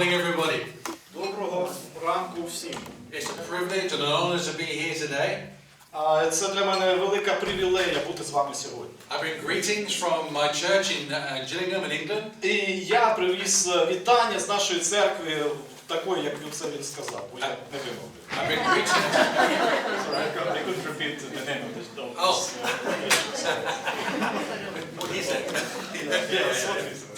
morning, everybody. Доброго ранку всім. It's a privilege and an honor to be here today. А, Це для мене велика привілея бути з вами сьогодні. I bring greetings from my church in uh, Gillingham in England. І я привіз е, вітання з нашої церкви, такої, як це він сказав, бо я не вимовлю. I bring greetings. Sorry, I couldn't- I couldn't repeat the name of this dog. Oh. Uh, What he said. yes, what is it?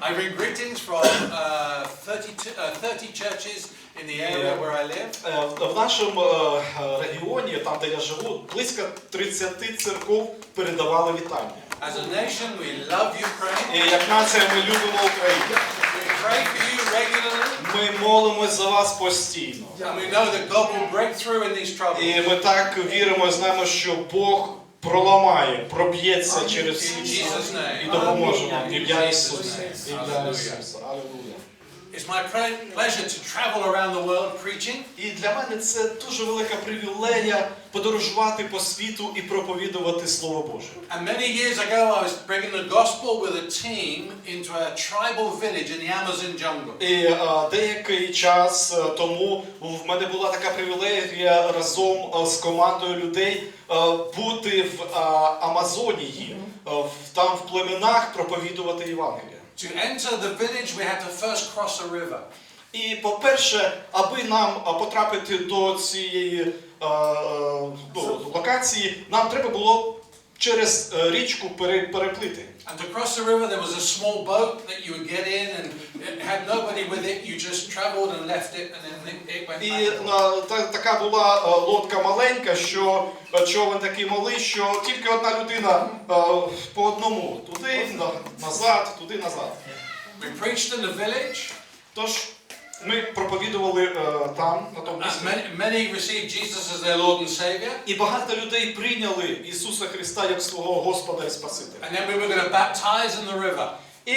I bring greetings from uh, 32, uh, 30 churches in the area where I live. Е, В нашому е, е, регіоні, там де я живу, близько 30 церков передавали вітання. As a nation, we love Ukraine. І як нація ми любимо Україну. We pray for you regularly. Ми молимось за вас постійно. And we know that God will break through in these troubles. І ми так віримо і знаємо, що Бог проламає, проб'ється через name. і допоможе вам. Ім'я Ісуса. Ім'я Ісуса. Алілуя. It's my pleasure to travel around the world preaching. І для мене це дуже велика привілея подорожувати по світу і проповідувати Слово Боже. And many years ago, I was bringing the gospel with a team into a tribal village in the Amazon jungle. І е, деякий час е, тому в мене була така привілегія разом е, з командою людей бути в Амазонії, там в племенах проповідувати Євангелія. To enter the village, we had to first cross a river. І по-перше, аби нам потрапити до цієї е, е, ну, локації, нам треба було через е, річку переплити. And to cross the river, there was a small boat that you would get in, and it had nobody with it. You just traveled and left it, and then it- went І на, та, така була е, лодка маленька, що е, човен такий малий, що тільки одна людина е, по одному туди, на- назад, туди, назад. We preached in the village. Тож ми проповідували е, там, на тому місці. many, many received Jesus as their Lord and Savior. І багато людей прийняли Ісуса Христа як свого Господа і Спасителя. And then we were going to baptize in the river. І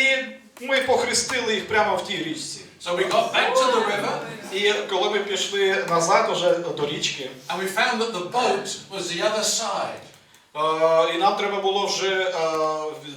ми похрестили їх прямо в тій річці. So we got back to the river, І коли ми пішли назад уже до річки, and we found that the boat was the other side. е, і нам треба було вже е,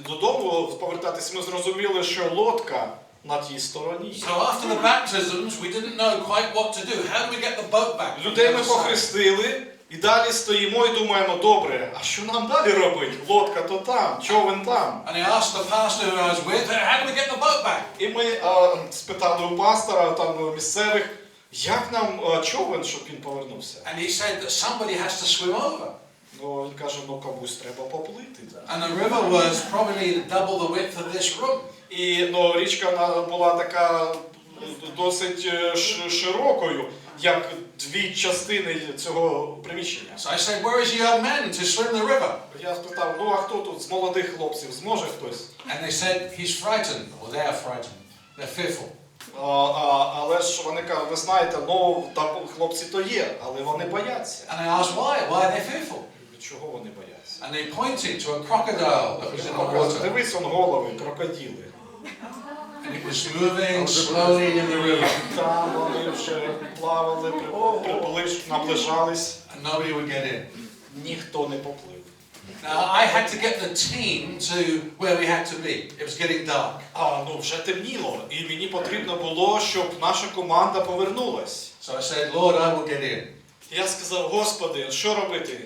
додому повертатись, ми зрозуміли, що лодка на тій стороні. So after the baptisms, we didn't know quite what to do. How do we get the boat back? Людей ми похрестили, і далі стоїмо і думаємо, добре, а що нам далі робити? Лодка то там, човен там. And I asked the pastor who I was with, how do we get the boat back? І ми е, спитали у пастора, там місцевих, як нам е, човен, щоб він повернувся. And he said that somebody has to swim over. Ну, він каже, ну комусь треба поплити. And the river was probably double the width of this room. І ну, річка була така досить е, широкою, як дві частини цього приміщення. So I said, where is the young man to swim the river? Я спитав, ну а хто тут з молодих хлопців зможе хтось? And they said, he's frightened, or they are frightened. They're fearful. А, а, але ж вони кажуть, ви знаєте, ну там хлопці то є, але вони бояться. And I asked, why? Why are they fearful? Чого вони бояться? And they pointed to a crocodile that was in the water. Дивись, он голови, крокодили. And it was moving slowly in the river. Там вони вже плавали, при- приближ, наближались. And nobody would get in. Ніхто не поплив. Now, I had to get the team to where we had to be. It was getting dark. А ну вже темніло, і мені потрібно було, щоб наша команда повернулась. So I said, Lord, I will get in. Я сказав, Господи, що робити?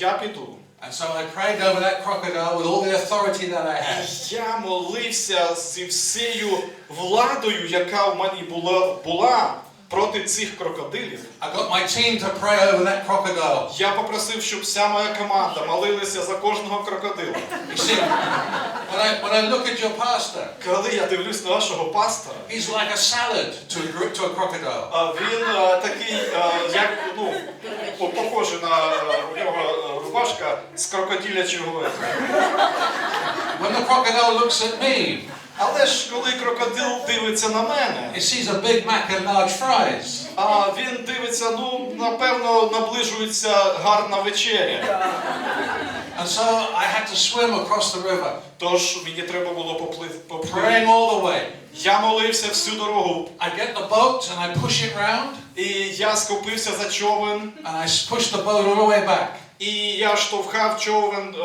Я піду. And so I prayed over that crocodile with all the authority that I had. я молився зі всею владою, яка в мені була, була проти цих крокодилів. I got my team to pray over that crocodile. Я попросив, щоб вся моя команда молилася за кожного крокодила. You see, when I, when I look at your pastor, Коли я дивлюсь на вашого пастора, he's like a salad to a, gr- to a crocodile. а він е, такий, е, як ну, по- похожий на е, у нього е, рубашка з крокодилячого. When the crocodile looks at me, Але ж коли крокодил дивиться на мене, it sees a Big Mac and large fries. а він дивиться, ну напевно, наближується гарна вечеря. And so I had to swim across the river, Тож мені треба було поплив поплив. praying all the way. Я молився всю дорогу, I get the boat and I push it round, і я схопився за човен, and I s- push the boat all the way back. і я штовхав човен е,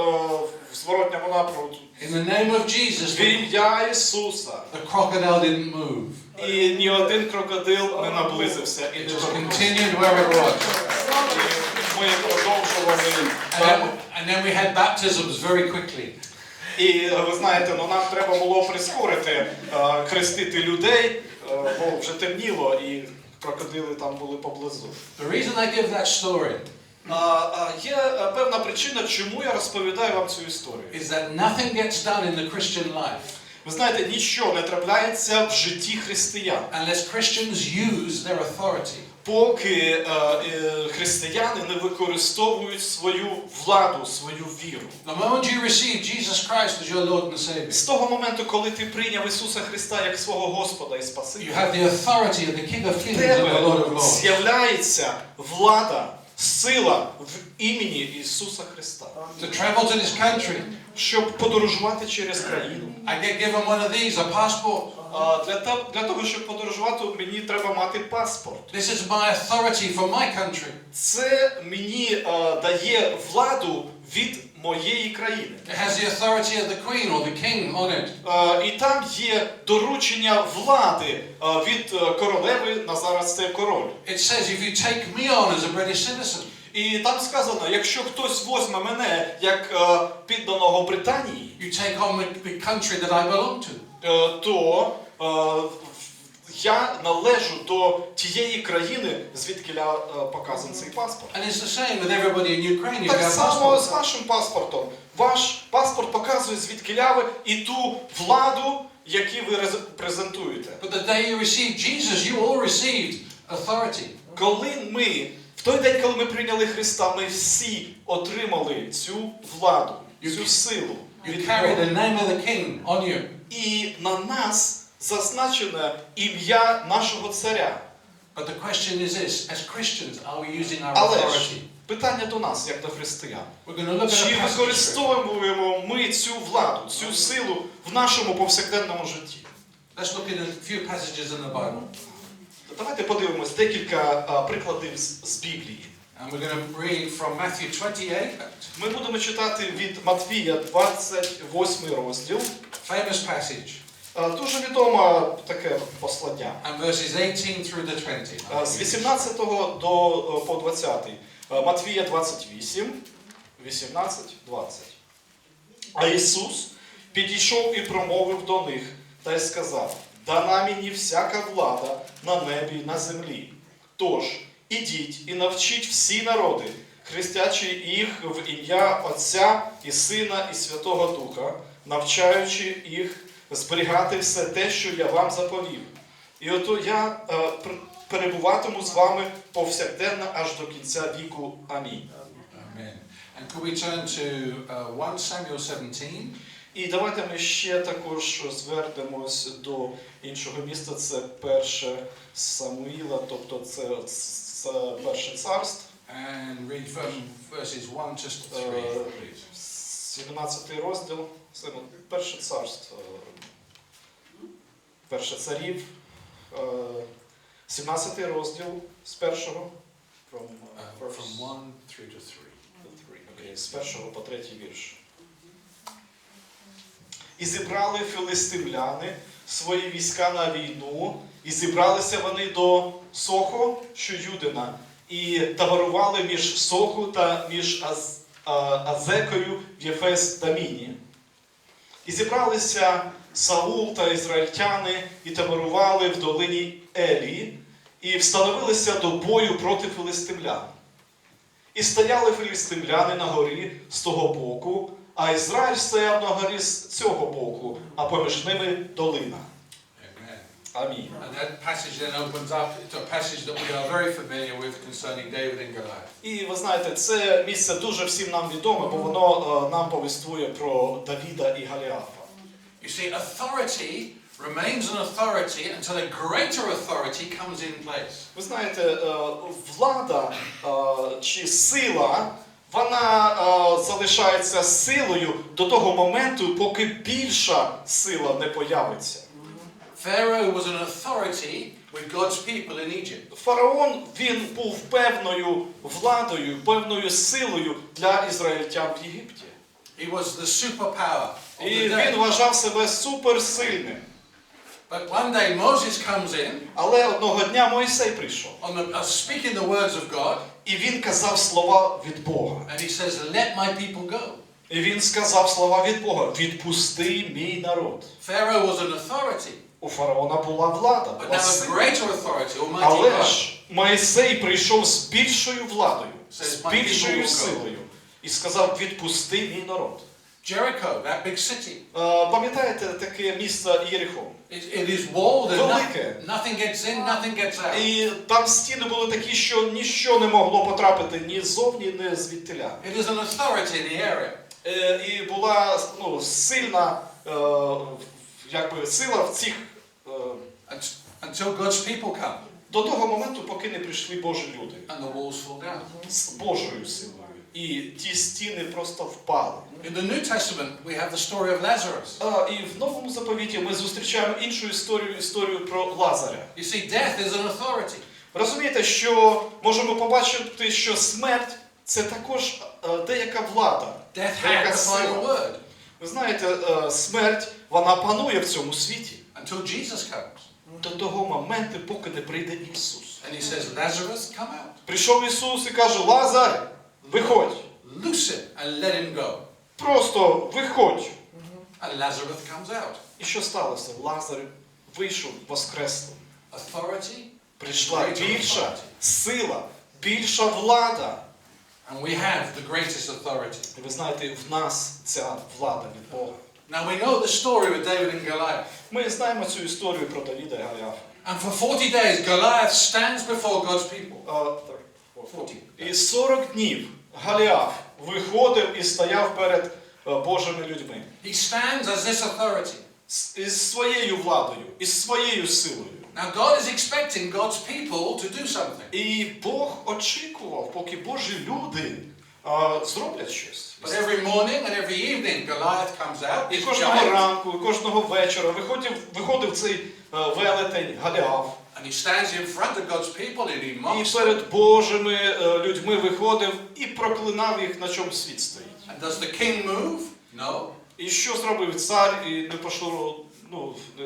в зворотньому напрямку. In the name of Jesus, В ім'я Ісуса. the crocodile didn't move. І ні один крокодил не наблизився і It just continued where it was. Ми продовжували. And then, we had baptisms very quickly. І е, ви знаєте, ну нам треба було прискорити, е, хрестити людей, е, бо вже темніло і крокодили там були поблизу. The reason I give that story є е, певна причина, чому я розповідаю вам цю історію. is that nothing gets done in the Christian life Ви знаєте, нічого не трапляється в житті християн, unless Christians use their authority. поки е, е, християни не використовують свою владу, свою віру. The moment you receive Jesus Christ as your Lord and Savior, З того моменту, коли ти прийняв Ісуса Христа як свого Господа і you have the authority of the King of Kings and the Lord of Lords. з'являється влада, сила в імені Ісуса Христа, To travel to this country, щоб подорожувати через країну. I get given one of these, a passport. А для, та- для того, щоб подорожувати, мені треба мати паспорт. This is my authority for my country. Це мені дає владу від моєї країни. It has the authority of the Queen or the King on it. Е, і там є доручення влади е, від е, королеви, на зараз це король. It says if you take me on as a British citizen, І там сказано, якщо хтось возьме мене як е, підданого Британії, you take on the, the country that I belong to. е, то е, я належу до тієї країни, звідки я е, показаний цей паспорт. And it's the same with everybody in Ukraine. Так само з вашим паспортом. Ваш паспорт показує звідки ви і ту владу, яку ви рез- презентуєте. But the day you receive Jesus, you all received authority. Коли ми, в той день, коли ми прийняли Христа, ми всі отримали цю владу, цю силу. You carry the name of the King on you. І на нас зазначене ім'я нашого царя. But the question is this: as Christians, are we using our Але ж authority? питання до нас, як до християн. We're going to look at Чи a passage. використовуємо ми цю владу, цю силу в нашому повсякденному житті? Let's look at a few passages in the Bible. Давайте подивимось декілька а, прикладів з, з Біблії. And we're going to read from Matthew 28, Ми будемо читати від Матвія 28 розділ. famous passage, Дуже відоме таке послання. verses 18 through the 20. З 18 до е, по 20. Матвія 28, 18, 20. А Ісус підійшов і промовив до них та й сказав: Дана мені всяка влада на небі і на землі. Тож ідіть і навчіть всі народи, хрестячи їх в ім'я Отця і Сина і Святого Духа, навчаючи їх зберігати все те, що я вам заповів. І ото я е, перебуватиму з вами повсякденно аж до кінця віку. Амінь. Amen. And could we turn to uh, 1 Samuel 17? І давайте ми ще також звернемось до іншого міста. Це перше Самуїла, тобто це, це перше царство, And read from verses 1 to 3, Uh, please. 17 розділ, це перше царство, перше царів, е, 17 розділ з першого. From, Uh, from 1 through to three. Окей, з першого по третій вірш. І зібрали філистимляни свої війська на війну, і зібралися вони до Сохо, що Юдина, і таварували між Соху та між Аз, Азекою в Єфес Даміні. І зібралися Саул та ізраїльтяни і таборували в долині Елі, і встановилися до бою проти филистимлян. І стояли філістимляни на горі з того боку, а Ізраїль стояв на горі з цього боку, а поміж ними долина. Amen. Амінь. And that passage then opens up to a passage that we are very familiar with concerning David and Goliath. І ви знаєте, це місце дуже всім нам відоме, бо воно е, нам повістує про Давіда і Галіафа. You see, authority remains an authority until a greater authority comes in place. Ви знаєте, е, влада е, чи сила, вона е, залишається силою до того моменту, поки більша сила не появиться. Pharaoh was an authority with God's people in Egypt. Фараон він був певною владою, певною силою для ізраїльтян в Єгипті. He was the superpower І він вважав себе суперсильним. But one day Moses comes in, Але одного дня Мойсей прийшов. on the, uh, speaking the words of God, І він казав слова від Бога. and he says, Let my people go. І він сказав слова від Бога: відпусти мій народ. Pharaoh was an authority, У фараона була влада, but була now a сила. greater authority, Almighty Але God. ж Моїсей прийшов з більшою владою, з більшою силою і сказав: відпусти мій народ. Jericho, that big city, Пам'ятаєте таке місце Єрихон? it, it is walled and Велике. nothing gets in, nothing gets out. І там стіни були такі, що ніщо не могло потрапити ні ззовні, ні звідтиля. It is an authority in the area. Е, І була ну, сильна е, якби, сила в цих е, unt- Until God's people come до того моменту, поки не прийшли Божі люди and the walls fall down. з Божою силою. І ті стіни просто впали. In the New Testament, we have the story of Lazarus. А, і в новому заповіті ми зустрічаємо іншу історію історію про Лазаря. You see, death is an authority. Розумієте, що можемо побачити, що смерть це також е, деяка влада, Death деяка сила. word Ви знаєте, е, смерть вона панує в цьому світі until Jesus comes. до того моменту, поки не прийде Ісус. And he says, Lazarus, come out. Прийшов Ісус і каже: Лазар, виходь, Loose him and let him go. просто виходь. And Lazarus comes out. І що сталося? Лазар вийшов воскреслим. Authority, Прийшла більша сила, більша влада. and we have the greatest authority. І ви знаєте, в нас ця влада від Бога. Now we know the story with David and Goliath. Ми знаємо цю історію про Давіда і Галіафа. And for 40 days, Goliath stands before God's people. Uh, 40. 40. І 40 днів Галіаф виходив і стояв перед е, Божими людьми. He stands as this authority. Із своєю владою, із своєю силою. Now God is expecting God's people to do something. І Бог очікував, поки Божі люди е, зроблять щось. But every morning and every evening, Goliath comes out. І кожного ранку, і кожного вечора виходив, виходив цей е, велетень Галіаф. And he stands in front of God's people and he mocks І перед Божими е, людьми виходив і проклинав їх, на чому світ стоїть. And does the king move? No. І що зробив цар? І не пошло, ну, е,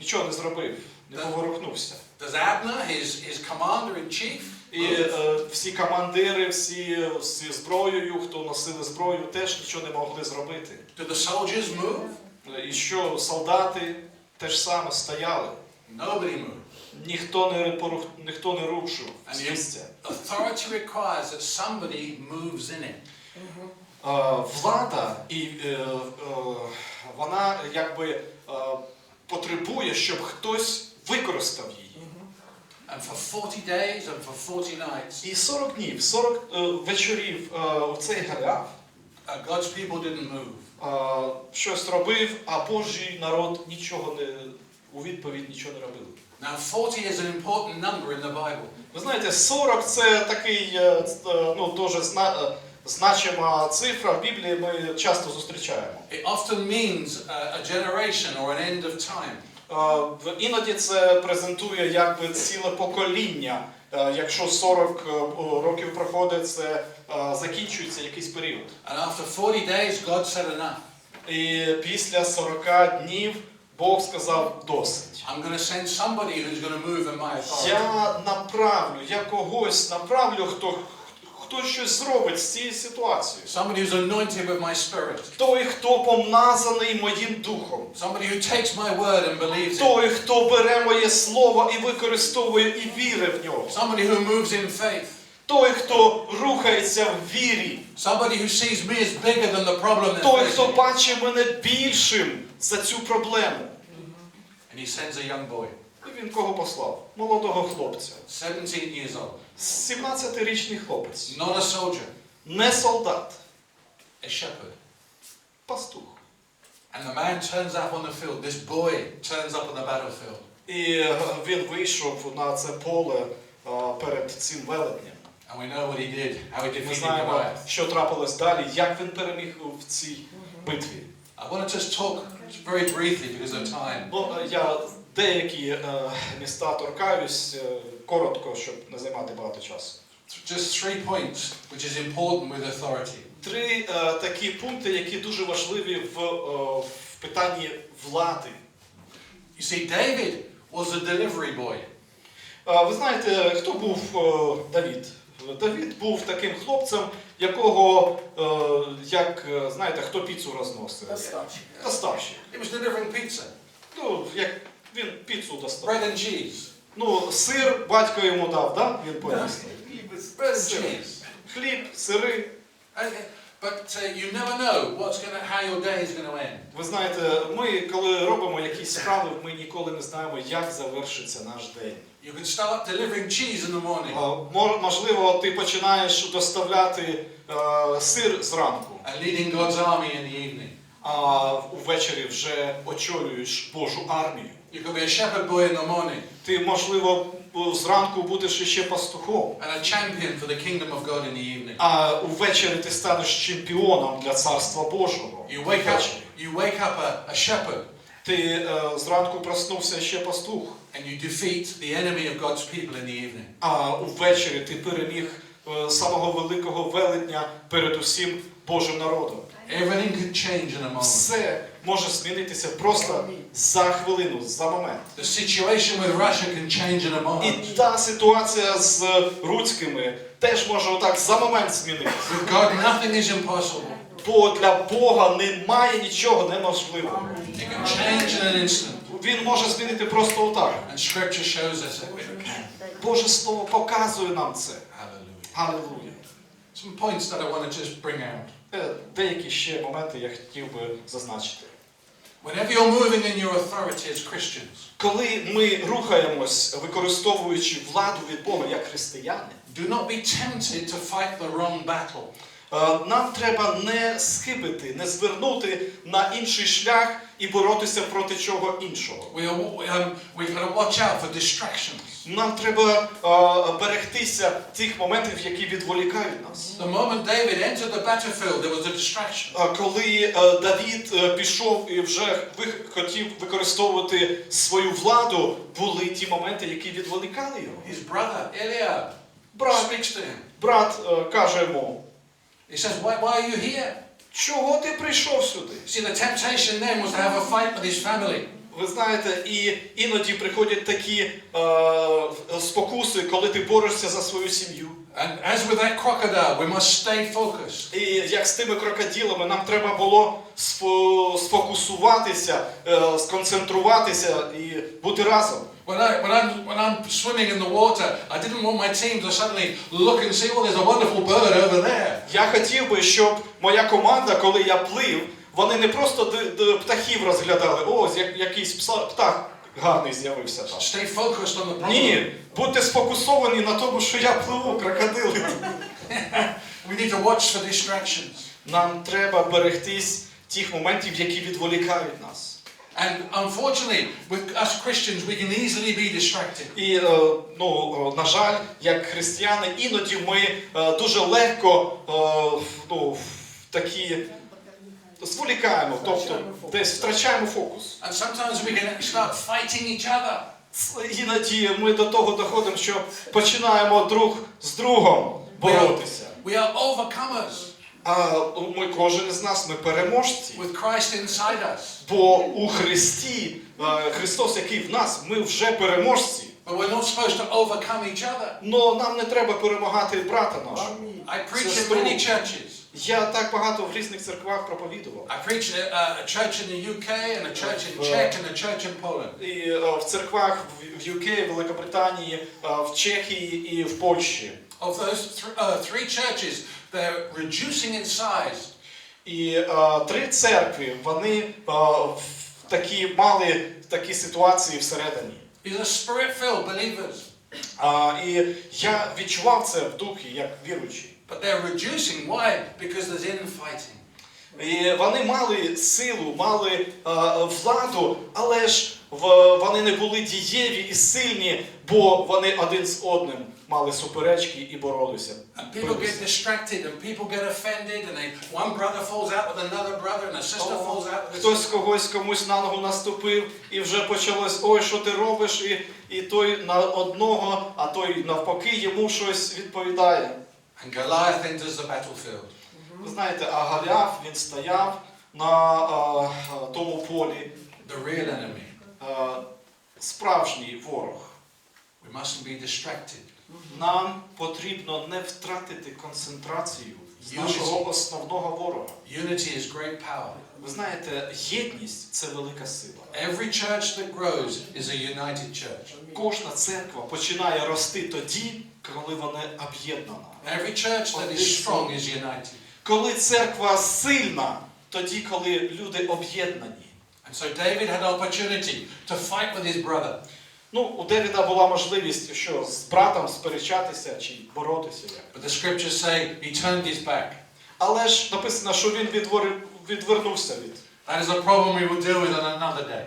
нічого не зробив, не поворухнувся. Does Abner, his, his commander in chief, І е, всі командири, всі зі зброєю, хто носили зброю, теж нічого не могли зробити. do the soldiers move? Е, І що солдати теж саме стояли. Nobody moved. Ніхто не порух, ніхто не рушив з місця. Authority requires that somebody moves in it. Е, Влада і е, е, вона якби е, потребує, щоб хтось використав її. And for 40 days and for 40 nights, І 40 днів, 40 е, вечорів е, в цей Галіаф uh, God's people didn't move. е, щось робив, а Божий народ нічого не у відповідь нічого не робив. Now, 40 is an important number in the Bible. Ви знаєте, 40 це такий е, е, ну, дуже зна, е, значима цифра в Біблії ми часто зустрічаємо. It often means a generation or an end of time. Іноді це презентує якби ціле покоління. Якщо 40 е, років проходить, це закінчується якийсь період. And after 40 days, God said enough. І після 40 днів Бог сказав досить. I'm going to send somebody who's going to move in my authority. Я направлю, я когось направлю, хто, хто щось зробить з цією ситуацією. Somebody who's anointed with my spirit. Той, хто помазаний моїм духом. Somebody who takes my word and believes it. Той, хто бере моє слово і використовує і вірить в нього. Somebody who moves in faith. Той, хто рухається в вірі. Somebody who sees me as bigger than the problem Той, хто бачить мене більшим за цю проблему. And he sends a young boy, І він кого послав? Молодого хлопця. 17 years old. 17-річний хлопець. Not a soldier, Не солдат, a shepherd. пастух. And the man turns up on the field. This boy turns up on the battlefield. І е, він вийшов на це поле е, перед цим велетнем. And we know what he did, how he Ми defeated знаємо, Goliath. що трапилось далі, як він переміг в цій битві. I want to just talk very briefly because of time. Ну, е, я деякі е, міста торкаюсь е, коротко, щоб не займати багато часу. Just three points which is important with authority. три е, такі пункти, які дуже важливі в, е, в питанні влади. You see, David was a delivery boy. Е, ви знаєте, хто був е, Давід? Давід був таким хлопцем, якого, е, як е, знаєте, хто піцу розносив? Доставщик. Доставщик. He was delivering pizza, Ну, як він піцу достав. bread and cheese. Ну, сир батько йому дав, да? Він поніс. Bread and Сир. cheese. Хліб, сири. Okay. But uh, you never know what's gonna, how your day is going to end. Ви знаєте, ми коли робимо якісь справи, ми ніколи не знаємо, як завершиться наш день. You can start delivering cheese in the morning Можливо, ти починаєш доставляти е, сир зранку, and leading God's army in the evening. а увечері вже очолюєш Божу армію. You could be a shepherd boy in the morning Ти, можливо, зранку будеш іще пастухом, and a champion for the kingdom of God in the evening. а увечері ти станеш чемпіоном для царства Божого. You wake up, you wake up a, a shepherd Ти е, зранку проснувся ще пастух, and you defeat the enemy of God's people in the evening. а увечері ти переміг е, самого великого велетня перед усім Божим народом. Everything could change in a moment. Все може змінитися просто за хвилину, за момент. The situation with Russia can change in a І та ситуація з руцькими теж може отак за момент змінитися. With God, nothing is impossible. Бо для Бога немає нічого неможливого. It can change in an instant. Він може змінити просто отак. And Scripture shows us that it can. Боже Слово показує нам це. Hallelujah. Some points that I want to just bring out. Е, Деякі ще моменти я хотів би зазначити. Whenever you're moving in your authority as Christians, Коли ми рухаємось, використовуючи владу від Бога як християни, do not be tempted to fight the wrong battle. Е, нам треба не схибити, не звернути на інший шлях і боротися проти чого іншого. We are, we've got watch out for distractions. Нам треба е, берегтися тих моментів, які відволікають нас. The moment David entered the battlefield, there was a distraction. А Коли е, Давід е, пішов і вже хотів використовувати свою владу, були ті моменти, які відволікали його. His brother, Eliab, Брат, speaks to him. брат е, каже йому, He says, why, why are you here? чого ти прийшов сюди? See, the temptation then was to have a fight with his family. Ви знаєте, і іноді приходять такі е, спокуси, коли ти борешся за свою сім'ю. And as with that crocodile, we must stay focused. І як з тими крокодилами, нам треба було сфокусуватися, е, сконцентруватися і бути разом. When, I, when, I'm, when I'm swimming in the water, I didn't want my team to suddenly look and see, oh, there's a wonderful bird over there. Я хотів би, щоб моя команда, коли я плив, вони не просто птахів розглядали, о, як- якийсь пса- птах гарний з'явився там. Stay focused on the problem. Ні, будьте сфокусовані на тому, що я пливу, крокодили. We need to watch for distractions. Нам треба берегтись тих моментів, які відволікають нас. And unfortunately, with us Christians, we can easily be distracted. І е, ну, е, на жаль, як християни, іноді ми е, дуже легко ну, такі зволікаємо, тобто десь втрачаємо фокус. And sometimes we can start fighting each other. Іноді ми до того доходимо, що починаємо друг з другом боротися. We are overcomers А ми кожен із нас ми переможці. with Christ inside us. Бо у Христі, Христос, який в нас, ми вже переможці. But we're not supposed to overcome each other. Но нам не треба перемагати брата нашого. I preach in many churches. Я так багато в різних церквах проповідував. I preach at a, a church in the UK and a church in Czech and a church in Poland. І е, в церквах в- в Великобританії, е, в Чехії і в Польщі. Of those th- uh, three churches, they're reducing in size. І е, три церкви вони е, в такі мали такі ситуації всередині. These are spirit-filled believers, А, і я відчував це в духі, як віруючий. but they're reducing. Why? Because there's infighting. І вони мали силу, мали е, владу, але ж в- вони не були дієві і сильні, бо вони один з одним мали суперечки і боролися. And people get distracted and people get offended and they, one brother falls out with another brother and a sister falls out with Хтось когось комусь на ногу наступив, і вже почалось, ой, що ти робиш, і, і той на одного, а той навпаки йому щось відповідає. And Goliath enters the battlefield. Ви знаєте, а Галіаф він стояв на е, е, тому полі, the real enemy. е, справжній ворог. We mustn't be distracted. Нам потрібно не втратити концентрацію з нашого основного ворога. Unity is great power. Ви знаєте, єдність це велика сила. Every church that grows is a united church. Кожна церква починає рости тоді, коли вона об'єднана. Every church that is strong is united. Коли церква сильна, тоді, коли люди об'єднані. And so David had opportunity to fight with his brother. Ну, у Девіда була можливість, що з братом сперечатися чи боротися. як. But the scriptures say he turned his back. Але ж написано, що він відвор- відвернувся від. That is a problem we will deal with on another day.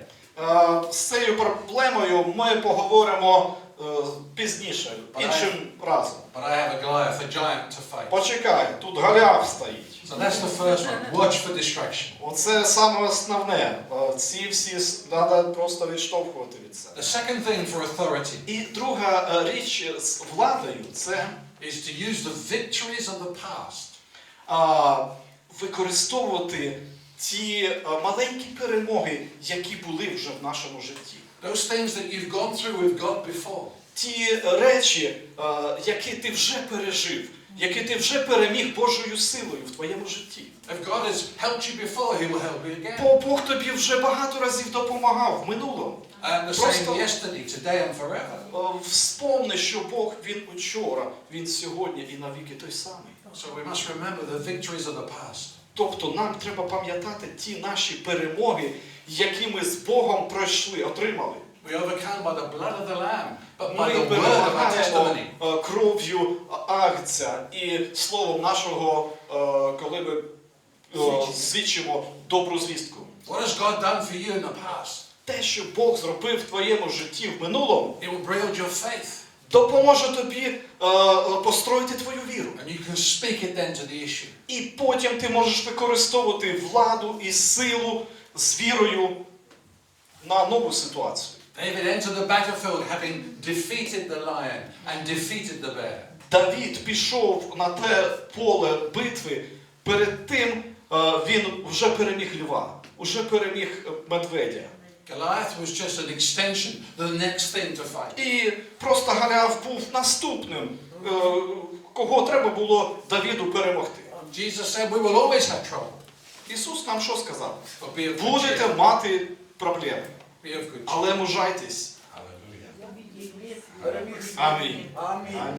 Е, З цією проблемою ми поговоримо е, пізніше, іншим разом. But I have a Goliath, a giant to fight. Почекай, тут Галяв стоїть. So that's the first one. Watch for distraction. Оце саме основне. Е, Ці всі треба просто відштовхувати від себе. The second thing for authority І друга е, річ з владою це is to use the victories of the past а, використовувати ті е, маленькі перемоги, які були вже в нашому житті. Those things that you've gone through with God before. Ті речі, е, які ти вже пережив, які ти вже переміг Божою силою в твоєму житті. If God has helped you before, He will help you again. Бо Бог тобі вже багато разів допомагав в минулому. And the Просто- same yesterday, today, and forever. Е, Вспомни, що Бог він учора, він сьогодні і навіки той самий. So we must remember the victories of the past. Тобто нам треба пам'ятати ті наші перемоги, які ми з Богом пройшли, отримали. We overcome by the blood of the Lamb, but by the word of our testimony. е, кров'ю агця і словом нашого, е, коли ми е, свідчимо добру звістку. What has God done for you in the past? Те, що Бог зробив в твоєму житті в минулому, It will build your faith. допоможе тобі е, построїти твою віру. And you can speak it then to the issue. І потім ти можеш використовувати владу і силу з вірою на нову ситуацію. David entered the battlefield having defeated the lion and defeated the bear. Давід пішов на те поле битви. Перед тим е, він вже переміг льва, вже переміг е, медведя. Goliath was just an extension, the next thing to fight. І просто Галіаф був наступним, е, кого треба було Давіду перемогти. Jesus said we will always have trouble, Ісус нам що сказав? but be of good Будете мати проблеми, Be of good cheer. але мужайтесь. Hallelujah. Амінь. Амінь.